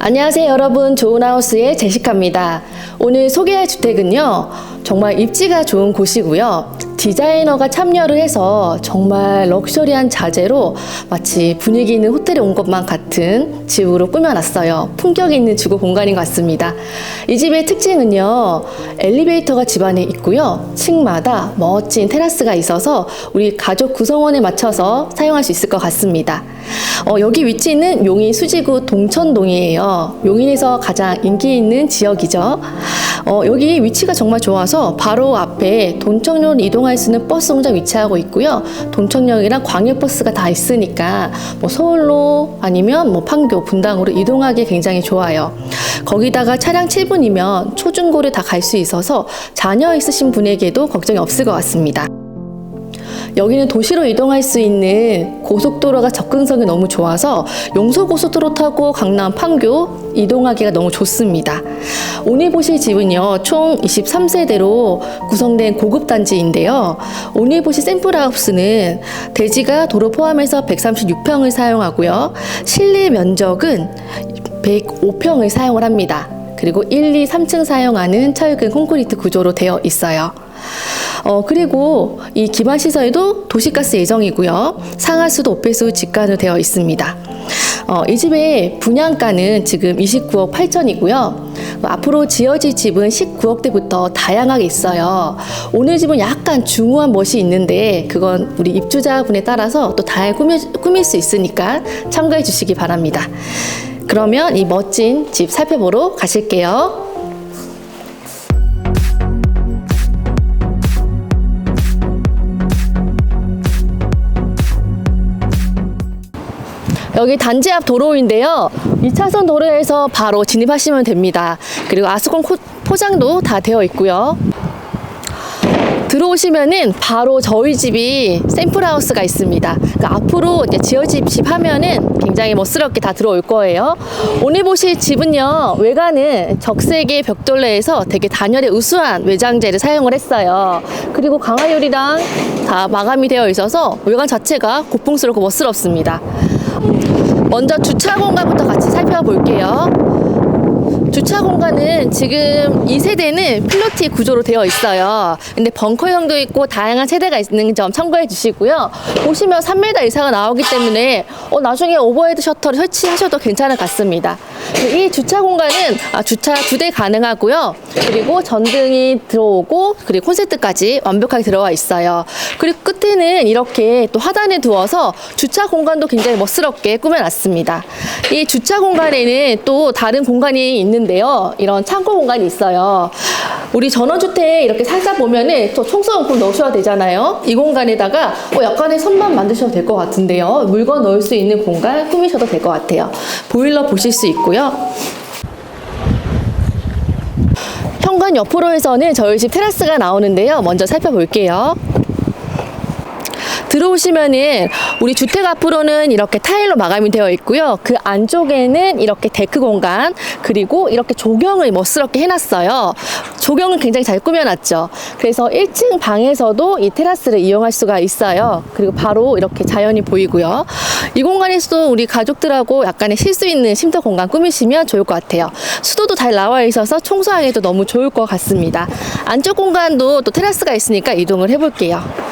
안녕하세요 여러분. 좋은하우스의 제시카입니다. 오늘 소개할 주택은요 정말 입지가 좋은 곳이고요. 디자이너가 참여를 해서 정말 럭셔리한 자재로 마치 분위기 있는 호텔에 온 것만 같은 집으로 꾸며놨어요 품격 있는 주거 공간인 것 같습니다 이 집의 특징은요 엘리베이터가 집 안에 있고요 층마다 멋진 테라스가 있어서 우리 가족 구성원에 맞춰서 사용할 수 있을 것 같습니다 어, 여기 위치는 용인 수지구 동천동이에요. 용인에서 가장 인기 있는 지역이죠. 어, 여기 위치가 정말 좋아서 바로 앞에 돈천역으로 이동할 수 있는 버스 공장 위치하고 있고요. 돈천역이랑 광역버스가 다 있으니까 뭐 서울로 아니면 뭐 판교, 분당으로 이동하기 굉장히 좋아요. 거기다가 차량 7분이면 초중고를 다 갈 수 있어서 자녀 있으신 분에게도 걱정이 없을 것 같습니다. 여기는 도시로 이동할 수 있는 고속도로가 접근성이 너무 좋아서 용서고속도로 타고 강남 판교 이동하기가 너무 좋습니다. 오늘 보실 집은요, 총 23세대로 구성된 고급 단지인데요. 오늘 보실 샘플하우스는 대지가 도로 포함해서 136평을 사용하고요. 실내 면적은 105평을 사용을 합니다. 그리고 1, 2, 3층 사용하는 철근 콘크리트 구조로 되어 있어요. 어, 그리고 이 기반 시설도 도시가스 예정이고요. 상하수도 오폐수 직관으로 되어 있습니다. 어, 이 집의 분양가는 지금 29억 8천이고요. 앞으로 지어질 집은 19억대부터 다양하게 있어요. 오늘 집은 약간 중후한 멋이 있는데 그건 우리 입주자분에 따라서 또 다양하게 꾸밀, 꾸밀 수 있으니까 참고해 주시기 바랍니다. 그러면 이 멋진 집 살펴보러 가실게요. 여기 단지 앞 도로인데요. 2차선 도로에서 바로 진입하시면 됩니다. 그리고 아스콘 코- 포장도 다 되어 있고요. 들어오시면은 바로 저희 집이 샘플하우스가 있습니다. 그러니까 앞으로 이제 지어집 집 하면은 굉장히 멋스럽게 다 들어올 거예요. 오늘 보실 집은요, 외관은 적색의 벽돌레에서 되게 단열의 우수한 외장재를 사용을 했어요. 그리고 강화유리랑 다 마감이 되어 있어서 외관 자체가 고풍스럽고 멋스럽습니다. 먼저 주차 공간부터 같이 살펴볼게요. 주차 공간은 지금 이 세대는 필로티 구조로 되어 있어요. 근데 벙커형도 있고 다양한 세대가 있는 점 참고해 주시고요. 보시면 3m 이상은 나오기 때문에 어, 나중에 오버헤드 셔터를 설치하셔도 괜찮을 것 같습니다. 이 주차 공간은 아, 주차 두 대 가능하고요. 그리고 전등이 들어오고 그리고 콘센트까지 완벽하게 들어와 있어요. 그리고 끝에는 이렇게 또 하단에 두어서 주차 공간도 굉장히 멋스럽게 꾸며놨습니다. 이 주차 공간에는 또 다른 공간이 있는 데요. 이런 창고 공간이 있어요. 우리 전원주택 이렇게 살짝 보면은 또 청소용품 넣으셔야 되잖아요. 이 공간에다가 뭐 약간의 선만 만드셔도 될 것 같은데요. 물건 넣을 수 있는 공간 꾸미셔도 될 것 같아요. 보일러 보실 수 있고요. 현관 옆으로에서는 저희 집 테라스가 나오는데요. 먼저 살펴볼게요. 들어오시면은 우리 주택 앞으로는 이렇게 타일로 마감이 되어 있고요. 그 안쪽에는 이렇게 데크 공간 그리고 이렇게 조경을 멋스럽게 해놨어요. 조경은 굉장히 잘 꾸며놨죠. 그래서 1층 방에서도 이 테라스를 이용할 수가 있어요. 그리고 바로 이렇게 자연이 보이고요. 이 공간에서도 우리 가족들하고 약간의 쉴 수 있는 쉼터 공간 꾸미시면 좋을 것 같아요. 수도도 잘 나와 있어서 청소하기도 너무 좋을 것 같습니다. 안쪽 공간도 또 테라스가 있으니까 이동을 해볼게요.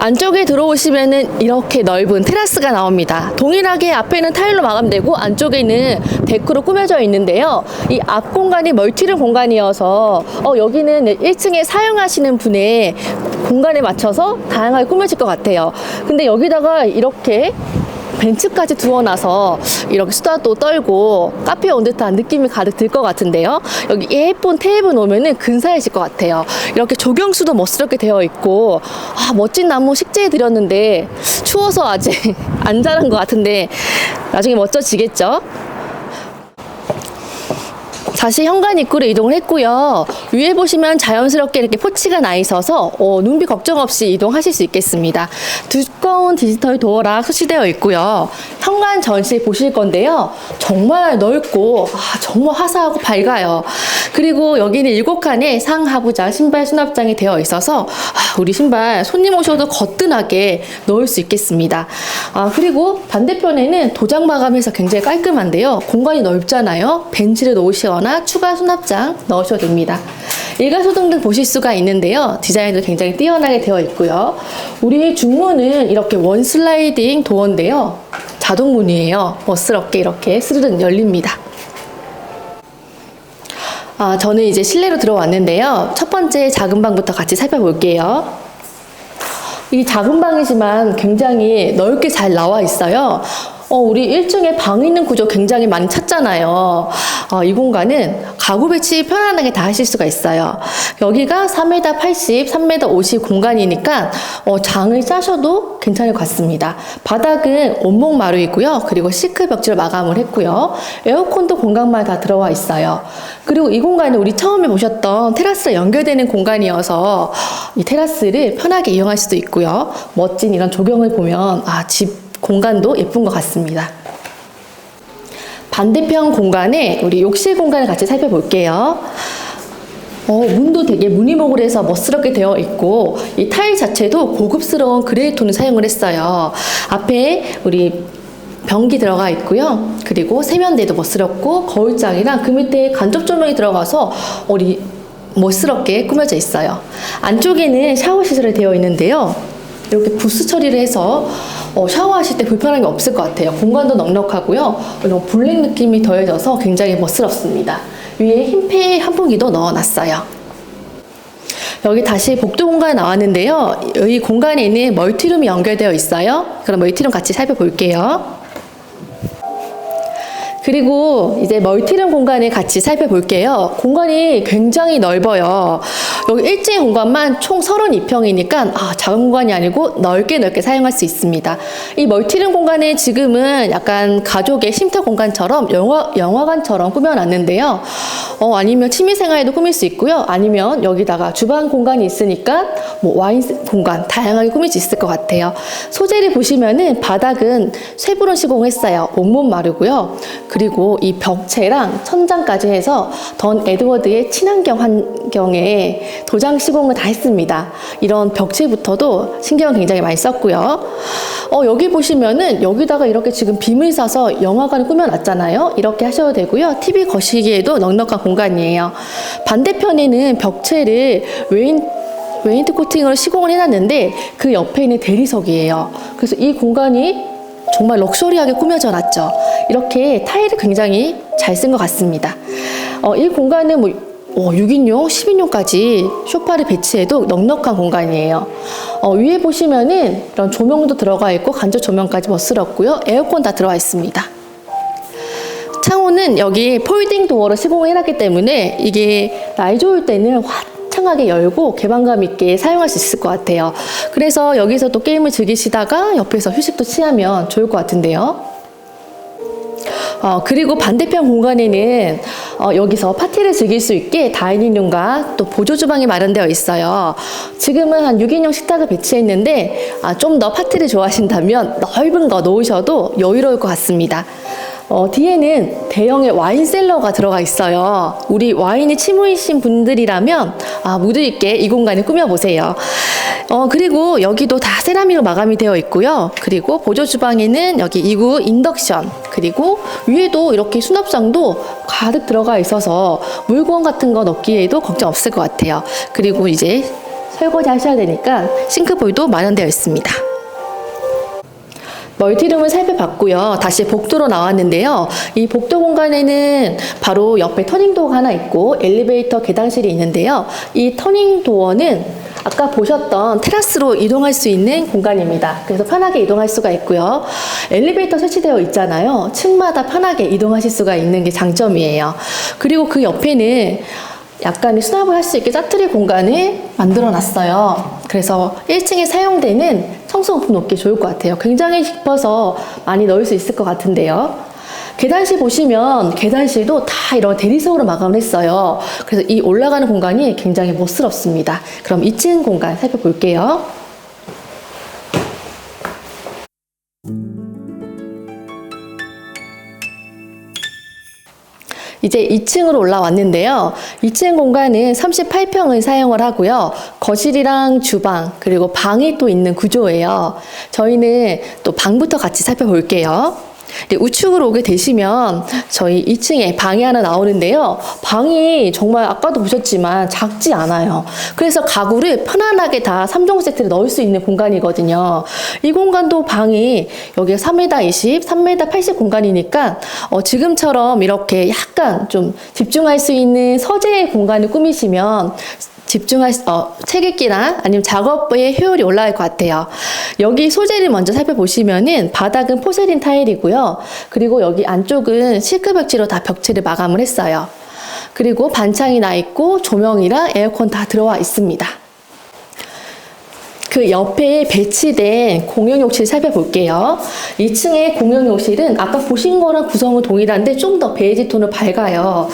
안쪽에 들어오시면은 이렇게 넓은 테라스가 나옵니다. 동일하게 앞에는 타일로 마감되고 안쪽에는 데크로 꾸며져 있는데요. 이 앞 공간이 멀티룸 공간이어서 어, 여기는 1층에 사용하시는 분의 공간에 맞춰서 다양하게 꾸며질 것 같아요. 근데 여기다가 이렇게 벤츠까지 두어놔서 이렇게 수다도 떨고 카페에 온 듯한 느낌이 가득 들 것 같은데요. 여기 예쁜 테이블 놓으면은 근사해질 것 같아요. 이렇게 조경수도 멋스럽게 되어 있고 아, 멋진 나무 식재해 드렸는데 추워서 아직 안 자란 것 같은데 나중에 멋져지겠죠? 다시 현관 입구로 이동을 했고요. 위에 보시면 자연스럽게 이렇게 포치가 나 있어서 어, 눈비 걱정 없이 이동하실 수 있겠습니다. 두꺼운 디지털 도어락 설치되어 있고요. 현관 전시 보실 건데요. 정말 넓고 아, 정말 화사하고 밝아요. 그리고 여기는 일곱 칸의 상하부장 신발 수납장이 되어 있어서 아, 우리 신발 손님 오셔도 거뜬하게 넣을 수 있겠습니다. 아, 그리고 반대편에는 도장 마감해서 굉장히 깔끔한데요. 공간이 넓잖아요. 벤치를 놓으시거나 추가 수납장 넣으셔도 됩니다. 일가소등 등 보실 수가 있는데요. 디자인도 굉장히 뛰어나게 되어 있고요. 우리 중문은 이렇게 원 슬라이딩 도어인데요. 자동문이에요. 멋스럽게 이렇게 스르륵 열립니다. 아, 저는 이제 실내로 들어왔는데요. 첫 번째 작은 방부터 같이 살펴볼게요. 이 작은 방이지만 굉장히 넓게 잘 나와 있어요. 어, 우리 1층에 방 있는 구조 굉장히 많이 찾잖아요. 어, 이 공간은 가구 배치 편안하게 다 하실 수가 있어요. 여기가 3m 80, 3m 50 공간이니까 어, 장을 짜셔도 괜찮을 것 같습니다. 바닥은 온목 마루이고요. 그리고 시크 벽지로 마감을 했고요. 에어컨도 공간만 다 들어와 있어요. 그리고 이 공간은 우리 처음에 보셨던 테라스랑 연결되는 공간이어서 이 테라스를 편하게 이용할 수도 있고요. 멋진 이런 조경을 보면 아, 집 공간도 예쁜 것 같습니다. 반대편 공간에 우리 욕실 공간을 같이 살펴볼게요. 어, 문도 되게 무늬목으로 해서 멋스럽게 되어 있고 이 타일 자체도 고급스러운 그레이 톤을 사용을 했어요. 앞에 우리 변기 들어가 있고요. 그리고 세면대도 멋스럽고 거울장이랑 그 밑에 간접 조명이 들어가서 우리 멋스럽게 꾸며져 있어요. 안쪽에는 샤워 시설이 되어 있는데요. 이렇게 부스 처리를 해서 어, 샤워하실 때 불편한 게 없을 것 같아요. 공간도 넉넉하고요. 이런 블랙 느낌이 더해져서 굉장히 멋스럽습니다. 위에 흰폐 한풍기도 넣어놨어요. 여기 다시 복도 공간에 나왔는데요. 이 공간에는 멀티룸이 연결되어 있어요. 그럼 멀티룸 같이 살펴볼게요. 그리고 이제 멀티룸 공간을 같이 살펴볼게요. 공간이 굉장히 넓어요. 여기 1층의 공간만 총 32평이니까 아, 작은 공간이 아니고 넓게 넓게 사용할 수 있습니다. 이 멀티룸 공간에 지금은 약간 가족의 쉼터 공간처럼 영화, 영화관처럼 꾸며놨는데요. 어, 아니면 취미생활에도 꾸밀 수 있고요. 아니면 여기다가 주방 공간이 있으니까 뭐 와인 공간 다양하게 꾸밀 수 있을 것 같아요. 소재를 보시면은 바닥은 쇠브론 시공했어요. 온몸 마르고요. 그리고 이 벽체랑 천장까지 해서 던 에드워드의 친환경 환경에 도장 시공을 다 했습니다. 이런 벽체부터도 신경 굉장히 많이 썼고요. 어, 여기 보시면은 여기다가 이렇게 지금 빔을 사서 영화관을 꾸며놨잖아요. 이렇게 하셔도 되고요. TV 거시기에도 넉넉한 공간이에요. 반대편에는 벽체를 웨인 웨인트 코팅으로 시공을 해놨는데 그 옆에 있는 대리석이에요. 그래서 이 공간이 정말 럭셔리하게 꾸며져 놨죠. 이렇게 타일을 굉장히 잘 쓴 것 같습니다. 어, 이 공간은 뭐 어, 6인용, 10인용까지 소파를 배치해도 넉넉한 공간이에요. 어, 위에 보시면은 이런 조명도 들어가 있고 간접 조명까지 멋스럽고요. 에어컨 다 들어와 있습니다. 창호는 여기 폴딩 도어로 시공을 해놨기 때문에 이게 날 좋을 때는 화 창하게 열고 개방감 있게 사용할 수 있을 것 같아요. 그래서 여기서 또 게임을 즐기시다가 옆에서 휴식도 취하면 좋을 것 같은데요. 어, 그리고 반대편 공간에는 어, 여기서 파티를 즐길 수 있게 다이닝룸과 또 보조 주방이 마련되어 있어요. 지금은 한 6인용 식탁을 배치했는데 아, 좀 더 파티를 좋아하신다면 넓은 거 놓으셔도 여유로울 것 같습니다. 어, 뒤에는 대형의 와인 셀러가 들어가 있어요. 우리 와인이 취무이신 분들이라면 아, 무드 있게 이 공간을 꾸며보세요. 어, 그리고 여기도 다 세라믹으로 마감이 되어 있고요. 그리고 보조 주방에는 여기 2구 인덕션, 그리고 위에도 이렇게 수납장도 가득 들어가 있어서 물건 같은 거 넣기에도 걱정 없을 것 같아요. 그리고 이제 설거지 하셔야 되니까 싱크볼도 마련되어 있습니다. 멀티룸을 살펴봤고요. 다시 복도로 나왔는데요. 이 복도 공간에는 바로 옆에 터닝도어가 하나 있고 엘리베이터 계단실이 있는데요. 이 터닝도어는 아까 보셨던 테라스로 이동할 수 있는 공간입니다. 그래서 편하게 이동할 수가 있고요. 엘리베이터 설치되어 있잖아요. 층마다 편하게 이동하실 수가 있는 게 장점이에요. 그리고 그 옆에는 약간의 수납을 할 수 있게 짜투리 공간을 만들어 놨어요. 그래서 1층에 사용되는 청소용품 놓기 좋을 것 같아요. 굉장히 깊어서 많이 넣을 수 있을 것 같은데요. 계단실 보시면 계단실도 다 이런 대리석으로 마감을 했어요. 그래서 이 올라가는 공간이 굉장히 멋스럽습니다. 그럼 2층 공간 살펴볼게요. 이제 2층으로 올라왔는데요. 2층 공간은 38평을 사용을 하고요. 거실이랑 주방, 그리고 방이 또 있는 구조예요. 저희는 또 방부터 같이 살펴볼게요. 네, 우측으로 오게 되시면 저희 2층에 방이 하나 나오는데요. 방이 정말 아까도 보셨지만 작지 않아요. 그래서 가구를 편안하게 다 3종 세트를 넣을 수 있는 공간이거든요. 이 공간도 방이 여기가 3m 20, 3m 80 공간이니까 어, 지금처럼 이렇게 약간 좀 집중할 수 있는 서재 공간을 꾸미시면 집중할 수- 어, 책 읽기나 아니면 작업의 효율이 올라갈 것 같아요. 여기 소재를 먼저 살펴보시면은 바닥은 포세린 타일이고요. 그리고 여기 안쪽은 실크 벽지로 다 벽체를 마감을 했어요. 그리고 반창이 나 있고 조명이랑 에어컨 다 들어와 있습니다. 그 옆에 배치된 공용 욕실 살펴볼게요. 2층의 공용 욕실은 아까 보신 거랑 구성은 동일한데 좀 더 베이지 톤을 밝아요.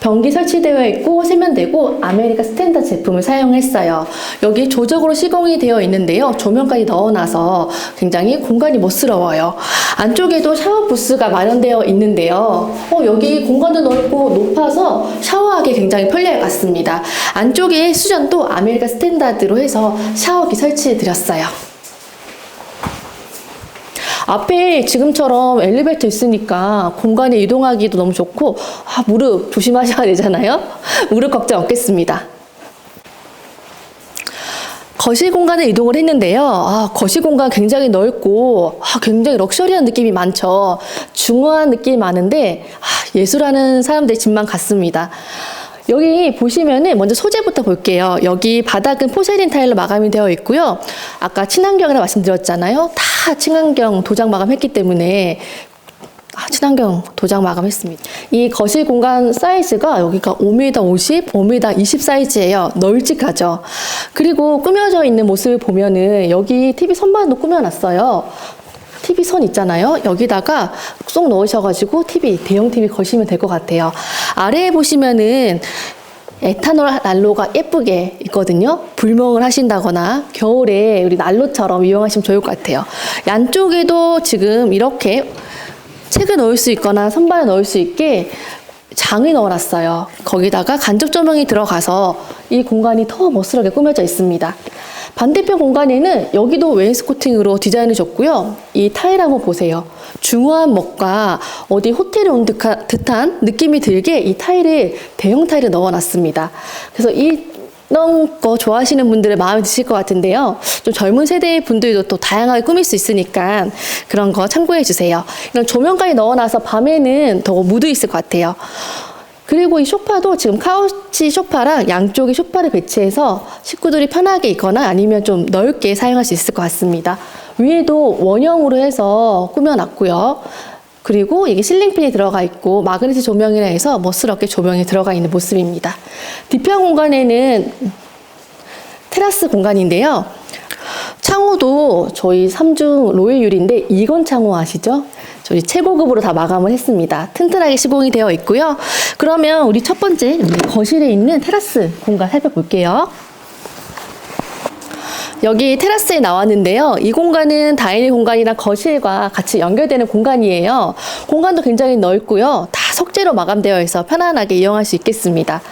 변기 설치되어 있고 세면되고 아메리카 스탠다드 제품을 사용했어요. 여기 조적으로 시공이 되어 있는데요. 조명까지 넣어놔서 굉장히 공간이 멋스러워요. 안쪽에도 샤워 부스가 마련되어 있는데요. 어, 여기 공간도 넓고 높아서 샤워하기 굉장히 편리할 것 같습니다. 안쪽에 수전도 아메리카 스탠다드로 해서 샤워기 설치해 드렸어요. 앞에 지금처럼 엘리베이터 있으니까 공간에 이동하기도 너무 좋고 아, 무릎 조심하셔야 되잖아요. 무릎 걱정 없겠습니다. 거실 공간에 이동을 했는데요. 아, 거실 공간 굉장히 넓고 아, 굉장히 럭셔리한 느낌이 많죠. 중후한 느낌이 많은데 아, 예술하는 사람들의 집만 같습니다. 여기 보시면은 먼저 소재부터 볼게요. 여기 바닥은 포세린 타일로 마감이 되어 있고요. 아까 친환경이라 말씀드렸잖아요. 다 친환경 도장 마감했기 때문에 아, 친환경 도장 마감했습니다. 이 거실 공간 사이즈가 여기가 5m 50, 5m 20 사이즈예요. 널찍하죠. 그리고 꾸며져 있는 모습을 보면은 여기 TV 선반도 꾸며놨어요. TV 선 있잖아요. 여기다가 쏙 넣으셔가지고 TV, 대형 TV 거시면 될 것 같아요. 아래에 보시면은 에탄올 난로가 예쁘게 있거든요. 불멍을 하신다거나 겨울에 우리 난로처럼 이용하시면 좋을 것 같아요. 양쪽에도 지금 이렇게 책을 넣을 수 있거나 선반을 넣을 수 있게 장을 넣어놨어요. 거기다가 간접 조명이 들어가서 이 공간이 더 멋스럽게 꾸며져 있습니다. 반대편 공간에는 여기도 웨인스코팅으로 디자인을 줬고요. 이 타일 한번 보세요. 중후한 먹과 어디 호텔에 온 듯한, 느낌이 들게 이 타일을 대형 타일을 넣어놨습니다. 그래서 이 이런 거 좋아하시는 분들의 마음에 드실 것 같은데요. 좀 젊은 세대의 분들도 또 다양하게 꾸밀 수 있으니까 그런 거 참고해 주세요. 이런 조명까지 넣어놔서 밤에는 더 무드 있을 것 같아요. 그리고 이 소파도 지금 카우치 소파랑 양쪽에 소파를 배치해서 식구들이 편하게 있거나 아니면 좀 넓게 사용할 수 있을 것 같습니다. 위에도 원형으로 해서 꾸며놨고요. 그리고 이게 실링팬이 들어가 있고 마그네틱 조명이라 해서 멋스럽게 조명이 들어가 있는 모습입니다. 뒤편 공간에는 테라스 공간인데요. 창호도 저희 삼중 로일 유리인데 이건 창호 아시죠? 저희 최고급으로 다 마감을 했습니다. 튼튼하게 시공이 되어 있고요. 그러면 우리 첫 번째 거실에 있는 테라스 공간 살펴볼게요. 여기 테라스에 나왔는데요. 이 공간은 다이닝 공간이랑 거실과 같이 연결되는 공간이에요. 공간도 굉장히 넓고요. 다 석재로 마감되어 있어 편안하게 이용할 수 있겠습니다.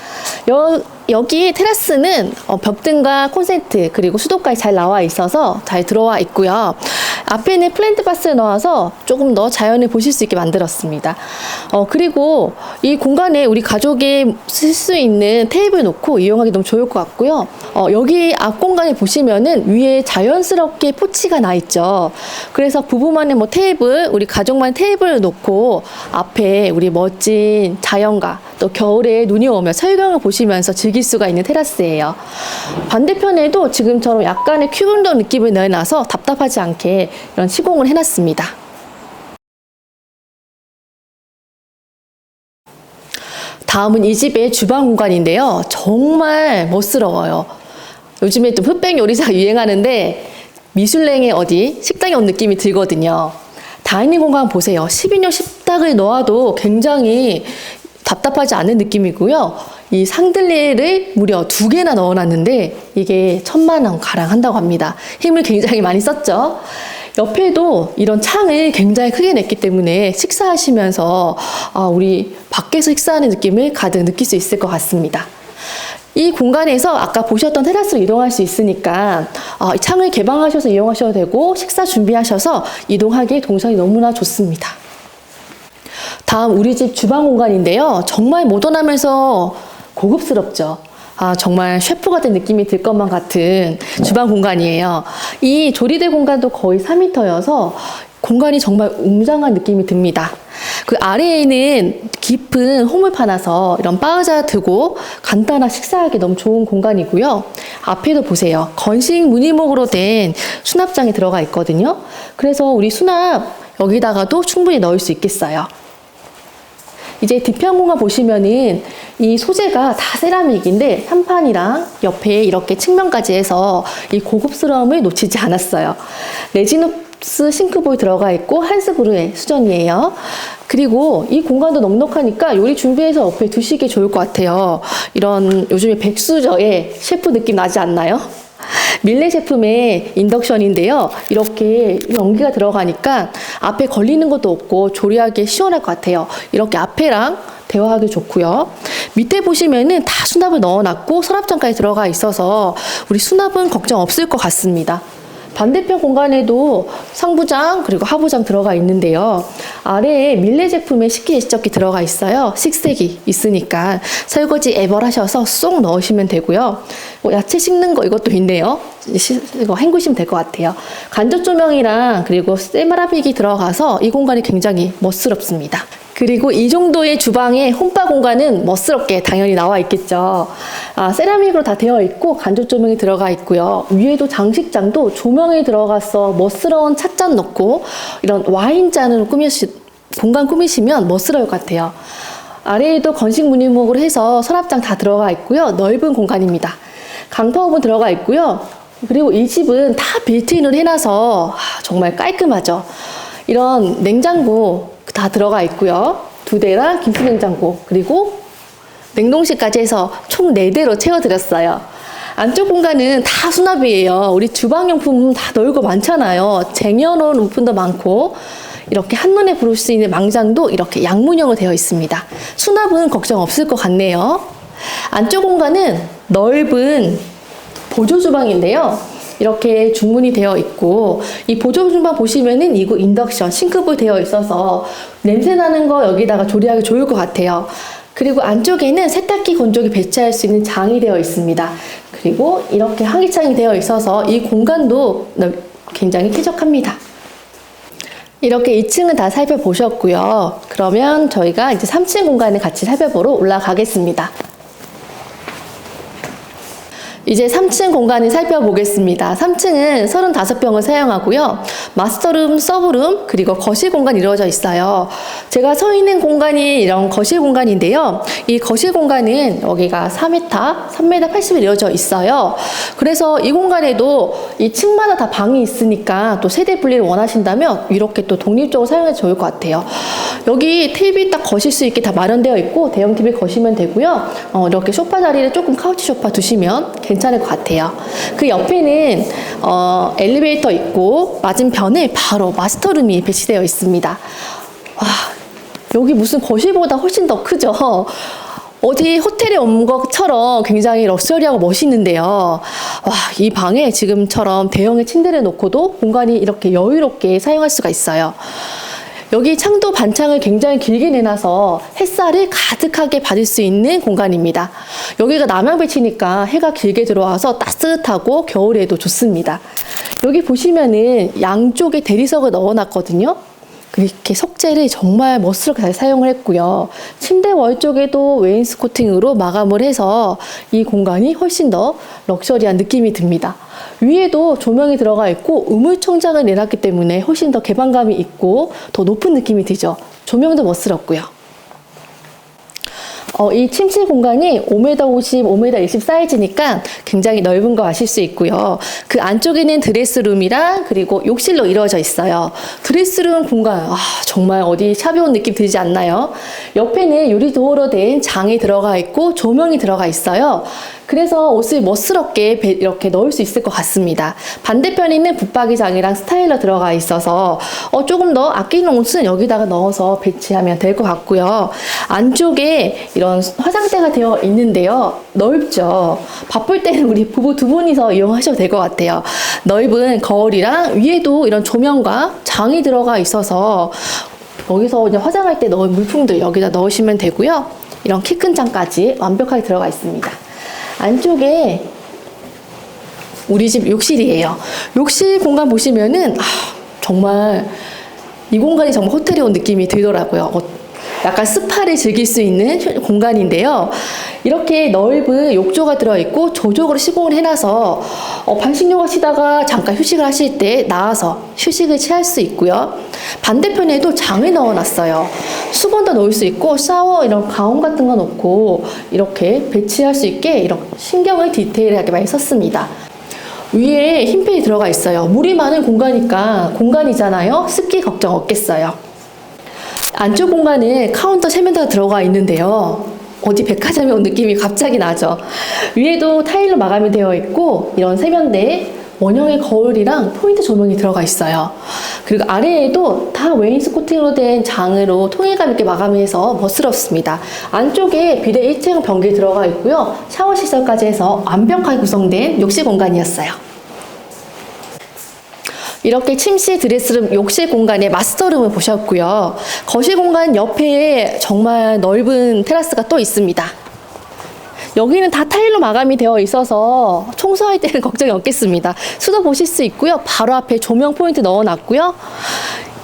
여, 여기 테라스는 어, 벽등과 콘센트 그리고 수도까지 잘 나와 있어서 잘 들어와 있고요. 앞에는 플랜트 바스를 넣어서 조금 더 자연을 보실 수 있게 만들었습니다. 어, 그리고 이 공간에 우리 가족이 쓸 수 있는 테이블 놓고 이용하기 너무 좋을 것 같고요. 어, 여기 앞 공간에 보시면은 위에 자연스럽게 포치가 나 있죠. 그래서 부부만의 뭐 테이블, 우리 가족만의 테이블을 놓고 앞에 우리 멋진 자연과 또 겨울에 눈이 오면 설경을 보시면서 즐길 수가 있는 테라스예요. 반대편에도 지금처럼 약간의 큐브더 느낌을 내놔서 답답하지 않게 이런 시공을 해놨습니다. 다음은 이 집의 주방 공간인데요. 정말 멋스러워요. 요즘에 좀 흑백 요리사 유행하는데 미슐랭의 어디 식당에 온 느낌이 들거든요. 다이닝 공간 보세요. 12인용 식탁을 넣어도 굉장히 답답하지 않은 느낌이고요. 이 상들레를 무려 두 개나 넣어놨는데 이게 천만 원 가량 한다고 합니다. 힘을 굉장히 많이 썼죠. 옆에도 이런 창을 굉장히 크게 냈기 때문에 식사하시면서 아, 우리 밖에서 식사하는 느낌을 가득 느낄 수 있을 것 같습니다. 이 공간에서 아까 보셨던 테라스로 이동할 수 있으니까 아, 이 창을 개방하셔서 이용하셔도 되고 식사 준비하셔서 이동하기 동선이 너무나 좋습니다. 다음 우리 집 주방 공간인데요. 정말 모던하면서 고급스럽죠. 아, 정말 셰프 같은 느낌이 들 것만 같은 주방 공간이에요. 이 조리대 공간도 거의 4m여서 공간이 정말 웅장한 느낌이 듭니다. 그 아래에는 깊은 홈을 파놔서 이런 바의자 두고 간단한 식사하기 너무 좋은 공간이고요. 앞에도 보세요. 건식 무늬목으로 된 수납장이 들어가 있거든요. 그래서 우리 수납 여기다가도 충분히 넣을 수 있겠어요. 이제 뒤편 공간 보시면은 이 소재가 다 세라믹인데 삼판이랑 옆에 이렇게 측면까지 해서 이 고급스러움을 놓치지 않았어요. 레지노스 싱크볼 들어가 있고 한스브루의 수전이에요. 그리고 이 공간도 넉넉하니까 요리 준비해서 옆에 두시기 좋을 것 같아요. 이런 요즘에 백수저의 셰프 느낌 나지 않나요? 밀레 제품의 인덕션인데요. 이렇게 연기가 들어가니까 앞에 걸리는 것도 없고 조리하기 시원할 것 같아요. 이렇게 앞에랑 대화하기 좋고요. 밑에 보시면은 다 수납을 넣어놨고 서랍장까지 들어가 있어서 우리 수납은 걱정 없을 것 같습니다. 반대편 공간에도 상부장 그리고 하부장 들어가 있는데요. 아래에 밀레 제품의 식기 제척기 들어가 있어요. 식색이 있으니까 설거지 앱을 하셔서 쏙 넣으시면 되고요. 뭐 야채 씻는 거 이것도 있네요. 시- 이거 헹구시면 될 것 같아요. 간접 조명이랑 그리고 세마라빅이 들어가서 이 공간이 굉장히 멋스럽습니다. 그리고 이 정도의 주방에 홈바 공간은 멋스럽게 당연히 나와 있겠죠. 아, 세라믹으로 다 되어 있고 간접 조명이 들어가 있고요. 위에도 장식장도 조명이 들어가서 멋스러운 찻잔 넣고 이런 와인잔으로 꾸미시 공간 꾸미시면 멋스러울 것 같아요. 아래에도 건식 무늬목으로 해서 서랍장 다 들어가 있고요. 넓은 공간입니다. 강파오븐 들어가 있고요. 그리고 이 집은 다 빌트인으로 해놔서 아, 정말 깔끔하죠. 이런 냉장고 다 들어가 있고요. 두 대랑 김치 냉장고 그리고 냉동실까지 해서 총 네대로 채워드렸어요. 안쪽 공간은 다 수납이에요. 우리 주방용품 다 넓고 많잖아요. 쟁여놓은 우픈도 많고 이렇게 한눈에 볼 수 있는 망장도 이렇게 양문형으로 되어 있습니다. 수납은 걱정 없을 것 같네요. 안쪽 공간은 넓은 보조 주방인데요. 이렇게 중문이 되어 있고 이 보조 주방 보시면은 이거 인덕션 싱크볼 되어 있어서 냄새 나는 거 여기다가 조리하기 좋을 것 같아요. 그리고 안쪽에는 세탁기 건조기 배치할 수 있는 장이 되어 있습니다. 그리고 이렇게 환기창이 되어 있어서 이 공간도 굉장히 쾌적합니다. 이렇게 2층은 다 살펴보셨고요. 그러면 저희가 이제 3층 공간을 같이 살펴보러 올라가겠습니다. 이제 3층 공간을 살펴보겠습니다. 3층은 35평을 사용하고요. 마스터룸, 서브룸, 그리고 거실 공간이 이루어져 있어요. 제가 서 있는 공간이 이런 거실 공간인데요. 이 거실 공간은 여기가 4m, 3m 80이 이루어져 있어요. 그래서 이 공간에도 이 층마다 다 방이 있으니까 또 세대 분리를 원하신다면 이렇게 또 독립적으로 사용해도 좋을 것 같아요. 여기 TV 딱 거실 수 있게 다 마련되어 있고 대형 TV 거시면 되고요. 어, 이렇게 소파 자리를 조금 카우치 소파 두시면 괜찮을 것 같아요. 그 옆에는 어, 엘리베이터 있고 맞은편에 바로 마스터룸이 배치되어 있습니다. 와, 여기 무슨 거실보다 훨씬 더 크죠? 어디 호텔에 온 것처럼 굉장히 럭셔리하고 멋있는데요. 와, 이 방에 지금처럼 대형의 침대를 놓고도 공간이 이렇게 여유롭게 사용할 수가 있어요. 여기 창도 반창을 굉장히 길게 내놔서 햇살을 가득하게 받을 수 있는 공간입니다. 여기가 남향 배치니까 해가 길게 들어와서 따뜻하고 겨울에도 좋습니다. 여기 보시면은 양쪽에 대리석을 넣어놨거든요. 그렇게 석재를 정말 멋스럽게 잘 사용을 했고요. 침대 월 쪽에도 웨인스코팅으로 마감을 해서 이 공간이 훨씬 더 럭셔리한 느낌이 듭니다. 위에도 조명이 들어가 있고 우물청장을 내놨기 때문에 훨씬 더 개방감이 있고 더 높은 느낌이 들죠. 조명도 멋스럽고요. 어, 이 침실 공간이 5m 50, 5m 20 사이즈니까 굉장히 넓은 거 아실 수 있고요. 그 안쪽에는 드레스룸이랑 그리고 욕실로 이루어져 있어요. 드레스룸 공간, 아, 정말 어디 샵에 온 느낌 들지 않나요? 옆에는 유리 도어로 된 장이 들어가 있고 조명이 들어가 있어요. 그래서 옷을 멋스럽게 배- 이렇게 넣을 수 있을 것 같습니다. 반대편에 있는 붙박이장이랑 스타일러 들어가 있어서 어, 조금 더 아끼는 옷은 여기다가 넣어서 배치하면 될 것 같고요. 안쪽에 이런 화장대가 되어 있는데요. 넓죠. 바쁠 때는 우리 부부 두 분이서 이용하셔도 될 것 같아요. 넓은 거울이랑 위에도 이런 조명과 장이 들어가 있어서 여기서 이제 화장할 때 넣은 물품들 여기다 넣으시면 되고요. 이런 키 큰 장까지 완벽하게 들어가 있습니다. 안쪽에 우리 집 욕실이에요. 욕실 공간 보시면은 아, 정말 이 공간이 정말 호텔에 온 느낌이 들더라고요. 어, 약간 스파를 즐길 수 있는 휴- 공간인데요. 이렇게 넓은 욕조가 들어있고 조적으로 시공을 해놔서 어, 반신욕 하시다가 잠깐 휴식을 하실 때 나와서 휴식을 취할 수 있고요. 반대편에도 장을 넣어놨어요. 수건도 넣을 수 있고 샤워 이런 가운 같은 거 넣고 이렇게 배치할 수 있게 이런 신경을 디테일하게 많이 썼습니다. 위에 흰팬이 들어가 있어요. 물이 많은 공간이니까 공간이잖아요. 습기 걱정 없겠어요. 안쪽 공간에 카운터 세면대가 들어가 있는데요. 어디 백화점에 온 느낌이 갑자기 나죠. 위에도 타일로 마감이 되어 있고 이런 세면대 원형의 거울이랑 포인트 조명이 들어가 있어요. 그리고 아래에도 다 웨인스코팅으로 된 장으로 통일감 있게 마감해서 멋스럽습니다. 안쪽에 비대 1층 변기 들어가 있고요. 샤워 시설까지 해서 완벽하게 구성된 욕실 공간이었어요. 이렇게 침실, 드레스룸, 욕실 공간의 마스터룸을 보셨고요. 거실 공간 옆에 정말 넓은 테라스가 또 있습니다. 여기는 다 타일로 마감이 되어 있어서 청소할 때는 걱정이 없겠습니다. 수도 보실 수 있고요. 바로 앞에 조명 포인트 넣어 놨고요.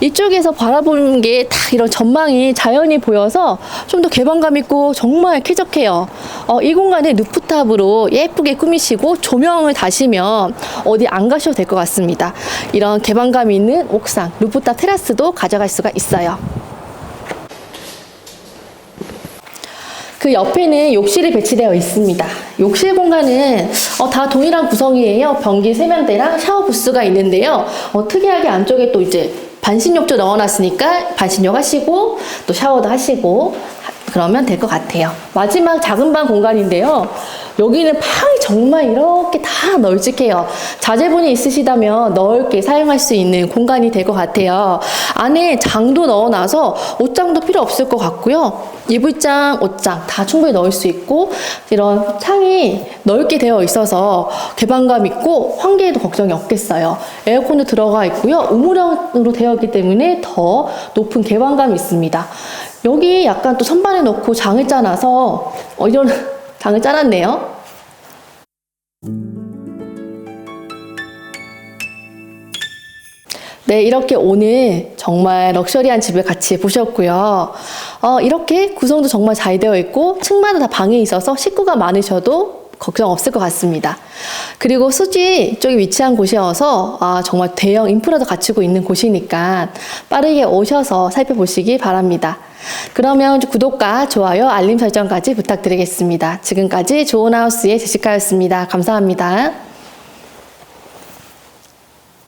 이쪽에서 바라보는 게 딱 이런 전망이 자연이 보여서 좀 더 개방감 있고 정말 쾌적해요. 어, 이 공간을 루프탑으로 예쁘게 꾸미시고 조명을 다시면 어디 안 가셔도 될 것 같습니다. 이런 개방감 있는 옥상, 루프탑 테라스도 가져갈 수가 있어요. 그 옆에는 욕실이 배치되어 있습니다. 욕실 공간은 어, 다 동일한 구성이에요. 변기 세면대랑 샤워 부스가 있는데요. 어, 특이하게 안쪽에 또 이제 반신욕조 넣어놨으니까 반신욕 하시고 또 샤워도 하시고 하- 그러면 될 것 같아요. 마지막 작은 방 공간인데요. 여기는 방이 정말 이렇게 다 널찍해요. 자제분이 있으시다면 넓게 사용할 수 있는 공간이 될 것 같아요. 안에 장도 넣어놔서 옷장도 필요 없을 것 같고요. 이불장, 옷장 다 충분히 넣을 수 있고 이런 창이 넓게 되어 있어서 개방감 있고 환기에도 걱정이 없겠어요. 에어컨도 들어가 있고요. 우물형으로 되어 있기 때문에 더 높은 개방감이 있습니다. 여기 약간 또 선반에 넣고 장을 짜놔서 어, 이런 장을 짜놨네요. 네, 이렇게 오늘 정말 럭셔리한 집을 같이 보셨고요. 어, 이렇게 구성도 정말 잘 되어 있고 층마다 다 방이 있어서 식구가 많으셔도 걱정 없을 것 같습니다. 그리고 수지 쪽에 위치한 곳이어서 아, 정말 대형 인프라도 갖추고 있는 곳이니까 빠르게 오셔서 살펴보시기 바랍니다. 그러면 구독과 좋아요, 알림 설정까지 부탁드리겠습니다. 지금까지 좋은 하우스의 제시카였습니다. 감사합니다.